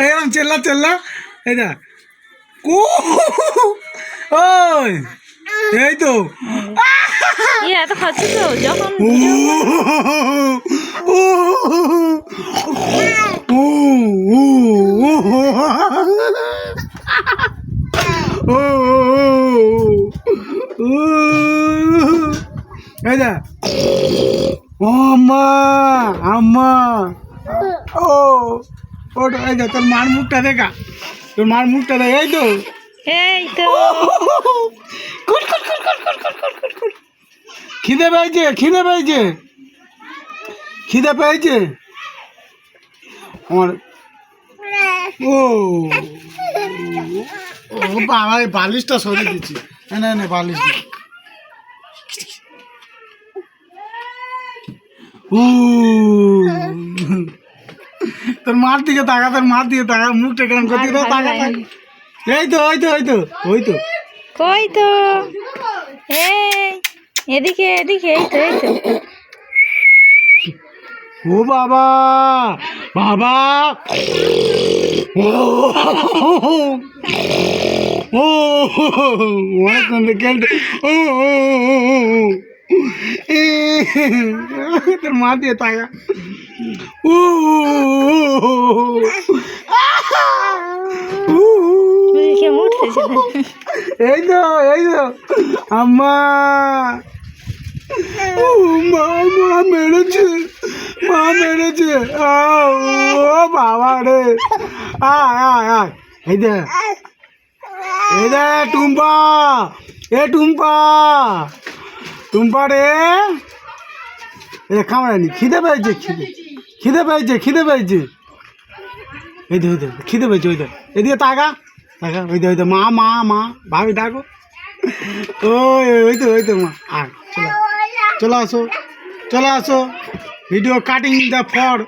এরকম চেল্লা চেল্লা এটা কু ওই এই তো এত খাচ্ছি আম্মা ও ওটা এই তোর মার মুখটা দেখা। তোর মার মুখটা দেখা এই তো। এই তো। খিদে পেয়েছে খিদে পেয়েছে। খিদে পেয়েছে। আমার ও। বাবা এই বালিশটা সরে দিচ্ছি। না না বালিশ ও তোর মার দিকে তাকা তোর মার দিকে তাকা মুখটা কেমন করতে দাও তাকা। এই তো ওই তো ওই তো ওই তো। কই তো। এই এদিকে এদিকে এই তো এই তো। ও বাবা বাবা। ও ও অনেকক্ষণ খেলতে। ও তোর মা দিয়ে তাকা। ও মুখে। এই তো এই তো আম্মা ও মা মা মেরেছে মা মেরেছে ও বাবা রে আয় আয় আয় এই দে এই দে টুম্পা এ টুম্পা টুম্পা রে এ খামারানি খিদে পেয়েছে, খিদে। খিদে পেয়েছে খিদে পেয়েছে। এই দে, ওই দে, খিদে পেয়েছে, ওই দে। এদিকে তাকা তাকা ওই দে, ওই মা মা মা, ভাবি ডাকো। ওই ওই তো ওই তো মা আর চলো চলো আসো চলো আসো। Video cutting the for